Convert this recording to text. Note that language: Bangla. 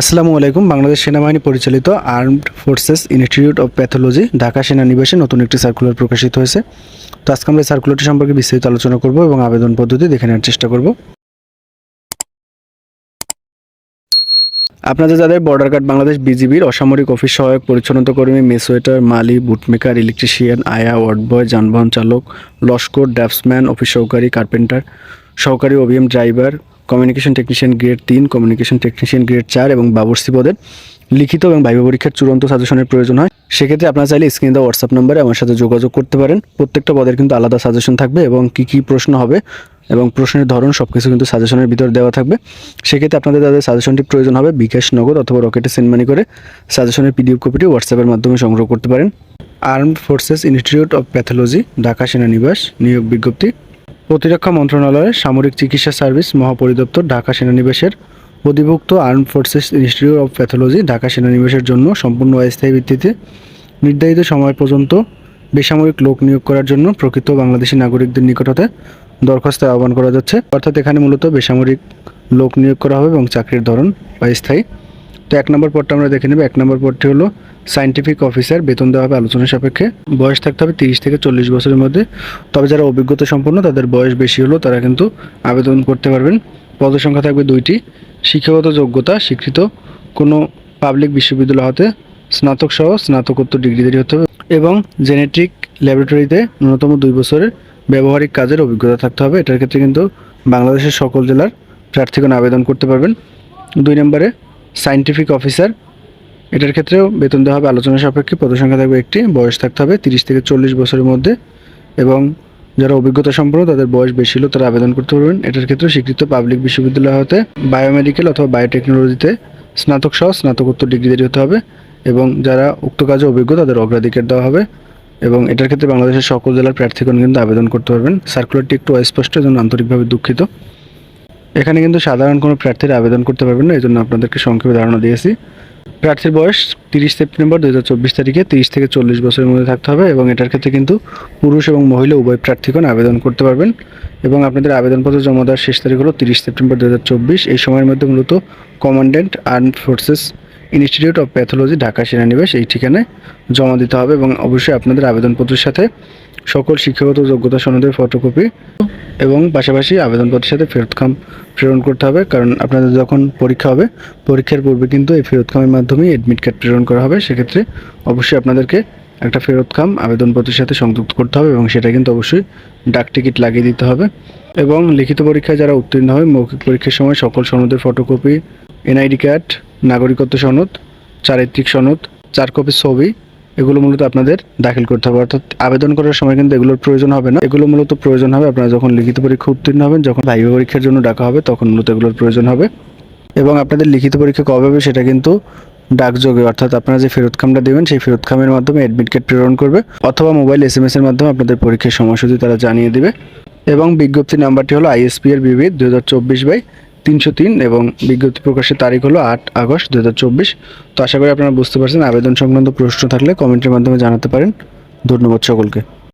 আসসালামু আলাইকুম, বাংলাদেশ সেনাবাহিনী পরিচালিত armed forces institute of pathology, Dhaka সেনানিবাসে নতুন একটি সার্কুলার প্রকাশিত হয়েছে। তো আজকে আমরা সার্কুলারটি সম্পর্কে বিস্তারিত আলোচনা করব এবং আবেদন পদ্ধতি দেখে নেওয়ার চেষ্টা করব। আপনাদের যাদের বর্ডার গার্ড বাংলাদেশ বিজিবির অসামরিক অফিস সহায়ক পরিচ্ছন্নতা কর্মী মেসোয়েটার মালি বুটমেকার ইলেকট্রিশিয়ান আয়া ওয়ার্ড বয় যানবাহন চালক, লস্কর ড্রাফটসম্যান অফিস সহকারী কার্পেন্টার সহকারী OBM driver communication technician grade তিন কমিউনিকেশন টেকনিশিয়ান গ্রেড চার এবং বাবরসি পদের লিখিত এবং ভাইবা পরীক্ষার চূড়ান্ত সাজেশনের প্রয়োজন হয়। সেক্ষেত্রে আপনারা চাইলে স্ক্রিনে দেওয়া হোয়াটসঅ্যাপ নম্বরে আমার সাথে যোগাযোগ করতে পারেন। প্রত্যেকটা পদের কিন্তু আলাদা সাজেশন থাকবে এবং কী কী প্রশ্ন হবে এবং প্রশ্নের ধরন সব কিছু কিন্তু সাজেশনের ভিতর দেওয়া থাকবে। সেক্ষেত্রে আপনাদের তাদের সাজেশনটি প্রয়োজন হবে বিকাশ নগদ অথবা রকেটে সেন্ড মানি করে সাজেশনের পিডিএফ কপিটি হোয়াটসঅ্যাপের মাধ্যমে সংগ্রহ করতে পারেন। Armed forces institute of pathology Dhaka সেনানিবাস নিয়োগ বিজ্ঞপ্তি প্রতিরক্ষা মন্ত্রণালয়ের সামরিক চিকিৎসা সার্ভিস মহাপরিদপ্তর ঢাকা সেনানিবাসের অধিভুক্ত armed forces institute of pathology Dhaka সেনানিবাসের জন্য সম্পূর্ণ অস্থায়ী ভিত্তিতে নির্ধারিত সময় পর্যন্ত বেসামরিক লোক নিয়োগ করার জন্য প্রকৃত বাংলাদেশি নাগরিকদের নিকট হতে দরখাস্ত আহ্বান করা যাচ্ছে। অর্থাৎ এখানে মূলত বেসামরিক লোক নিয়োগ করা হবে এবং চাকরির ধরন বা স্থায়ী তো এক নম্বর পদটা আমরা দেখে নেব। এক নম্বর পদটি হলো সায়েন্টিফিক অফিসার বেতন দেওয়া হবে আলোচনা সাপেক্ষে। বয়স থাকতে হবে তিরিশ থেকে চল্লিশ বছরের মধ্যে। তবে যারা অভিজ্ঞতা সম্পন্ন, তাদের বয়স বেশি হলো তারা কিন্তু আবেদন করতে পারবেন। পদের সংখ্যা থাকবে দুইটি। শিক্ষাগত যোগ্যতা, স্বীকৃত কোনো পাবলিক বিশ্ববিদ্যালয় হতে স্নাতক সহ স্নাতকোত্তর ডিগ্রিধারী হতে হবে এবং জেনেটিক ল্যাবরেটরিতে ন্যূনতম দুই বছরের ব্যবহারিক কাজের অভিজ্ঞতা থাকতে হবে। এটার ক্ষেত্রে কিন্তু বাংলাদেশের সকল জেলার প্রার্থীগণ আবেদন করতে পারবেন। দুই নম্বরে সায়েন্টিফিক অফিসার এটার ক্ষেত্রেও বেতন দেওয়া হবে। আলোচনা সাপেক্ষে পদসংখ্যা থাকবে একটি, বয়স থাকতে হবে তিরিশ থেকে চল্লিশ বছরের মধ্যে এবং যারা অভিজ্ঞতা সম্পন্ন, তাদের বয়স বেশি হলো তারা আবেদন করতে পারবেন। এটার ক্ষেত্রে স্বীকৃত পাবলিক বিশ্ববিদ্যালয় হতে বায়োমেডিকেল অথবা বায়োটেকনোলজিতে স্নাতক সহ স্নাতকোত্তর ডিগ্রিধারী হতে হবে এবং যারা উক্ত কাজে অভিজ্ঞ, তাদের অগ্রাধিকার দেওয়া হবে এবং এটার ক্ষেত্রে বাংলাদেশের সকল জেলার প্রার্থীগণ কিন্তু আবেদন করতে পারবেন। সার্কুলারটি একটু অস্পষ্ট এবং আন্তরিকভাবে দুঃখিত। এখানে কিন্তু সাধারণ কোনো প্রার্থীর আবেদন করতে পারবেন না, এই জন্য আপনাদেরকে সংক্ষেপে ধারণা দিয়েছি। প্রার্থীর বয়স তিরিশ সেপ্টেম্বর দুই হাজার চব্বিশ তারিখে তিরিশ থেকে চল্লিশ বছরের মধ্যে থাকতে হবে এবং এটার ক্ষেত্রে কিন্তু পুরুষ এবং মহিলা উভয় প্রার্থীগণ আবেদন করতে পারবেন এবং আপনাদের আবেদনপত্র জমা দেওয়ার শেষ তারিখ হলো তিরিশ সেপ্টেম্বর দু হাজার চব্বিশ। এই সময়ের মধ্যে মূলত commandant armed forces institute of pathology Dhaka সেনানিবাস এই ঠিকানায় জমা দিতে হবে এবং অবশ্যই আপনাদের আবেদনপত্রের সাথে সকল শিক্ষাগত যোগ্যতা সনদের ফটোকপি এবং পাশাপাশি আবেদনপত্রের সাথে ফেরত খাম প্রেরণ করতে হবে। কারণ আপনাদের যখন পরীক্ষা হবে, পরীক্ষার পূর্বে কিন্তু এই ফেরত খামের মাধ্যমেই অ্যাডমিট কার্ড প্রেরণ করা হবে। সেক্ষেত্রে অবশ্যই আপনাদেরকে একটা ফেরত খাম আবেদনপত্রের সাথে সংযুক্ত করতে হবে এবং সেটা কিন্তু অবশ্যই ডাক টিকিট লাগিয়ে দিতে হবে। এবং লিখিত পরীক্ষায় যারা উত্তীর্ণ হয়, মৌখিক পরীক্ষার সময় সকল সনদের ফটোকপি এনআইডি কার্ড নাগরিকত্ব সনদ, চারিত্রিক সনদ, চার কপি ছবি, এগুলো মূলত আপনাদের দাখিল করতে হবে। অর্থাৎ আবেদন করার সময় কিন্তু এগুলোর প্রয়োজন হবে না। এগুলো মূলত প্রয়োজন হবে আপনারা যখন লিখিত পরীক্ষা উত্তীর্ণ হবেন, যখন ভাইবা পরীক্ষার জন্য ডাকা হবে, তখন মূলত এগুলোর প্রয়োজন হবে। এবং আপনাদের লিখিত পরীক্ষা কবে হবে সেটা কিন্তু ডাকযোগে, অর্থাৎ আপনারা যে ফেরত খামটা দেবেন, সেই ফেরত খামের মাধ্যমে অ্যাডমিট কার্ড প্রেরণ করবে, অথবা মোবাইল এস এম এর মাধ্যমে আপনাদের পরীক্ষার সময়সূচি তারা জানিয়ে দেবে। এবং বিজ্ঞপ্তি নাম্বারটি হলো আইএসপি এর বিবিধ দু হাজার চব্বিশ বাই তিনশো তিন এবং বিজ্ঞপ্তি প্রকাশের তারিখ হলো আট আগস্ট দু হাজার চব্বিশ। তো আশা করি আপনারা বুঝতে পারছেন, আবেদন সংক্রান্ত প্রশ্ন থাকলে কমেন্টের মাধ্যমে জানাতে পারেন। ধন্যবাদ সকলকে।